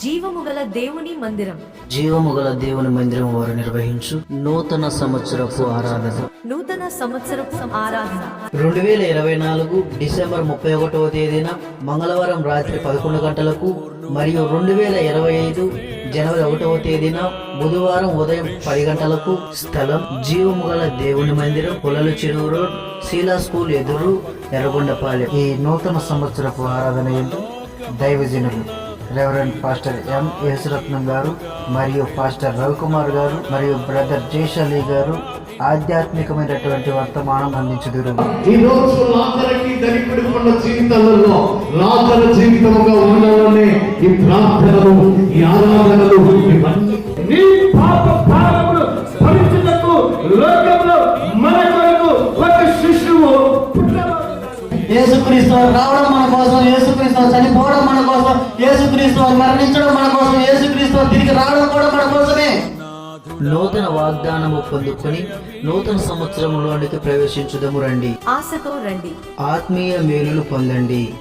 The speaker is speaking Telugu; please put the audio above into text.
జీవము గల దేవుని మందిరం. జీవము గల దేవుని మందిరం వారు నిర్వహించు నూతన సంవత్సరపు ఆరాధన. నూతన సంవత్సరపు ఆరాధన. రెండు వేల ఇరవై నాలుగు డిసెంబర్ ముప్పై ఒకటవ తేదీన మంగళవారం రాత్రి పదకొండు గంటలకు మరియు రెండు వేల ఇరవై ఐదు జనవరి ఒకటవ తేదీన బుధవారం ఉదయం పది గంటలకు స్థలం జీవము గల దేవుని మందిరం పొలల చెరువు రోడ్ శీలా స్కూల్ ఎదురు ఎర్రగొండపాలెం. ఈ నూతన సంవత్సరపు ఆరాధన ఏంటో దైవజనులు రెవరెండ్ పాస్టర్ ఎం యేసురత్నం గారు మరియు పాస్టర్ రవికుమార్ గారు మరియు బ్రదర్ జేషాలి గారు ఆధ్యాత్మికమైనటువంటి వర్తమానం అందించుదురు ఈ రోజు లాజరుకి దరికుడి ఉన్న జీవితాలలో లాజర జీవితముగా ఉండాలనే ఈ ప్రార్థనలు ఈ ఆరాధనలు ఇవన్నీ నీ పాప భారములు భరించుటకు లోకంలో మన కొరకు ఒక శిశువు పుట్టబోతున్నాడు. యేసుక్రీస్తు వారు రావడం మన కోసం యేసుక్రీస్తు చనిపోవడం యేసుక్రీస్తు మరణించడం మన కోసం యేసుక్రీస్తు తిరిగి రావడం కూడా మన కోసమే. నూతన వాగ్దానము పొందుకొని నూతన సంవత్సరంలోనికి ప్రవేశించుదము రండి. ఆశతో రండి. ఆత్మీయ మేలులు పొందండి.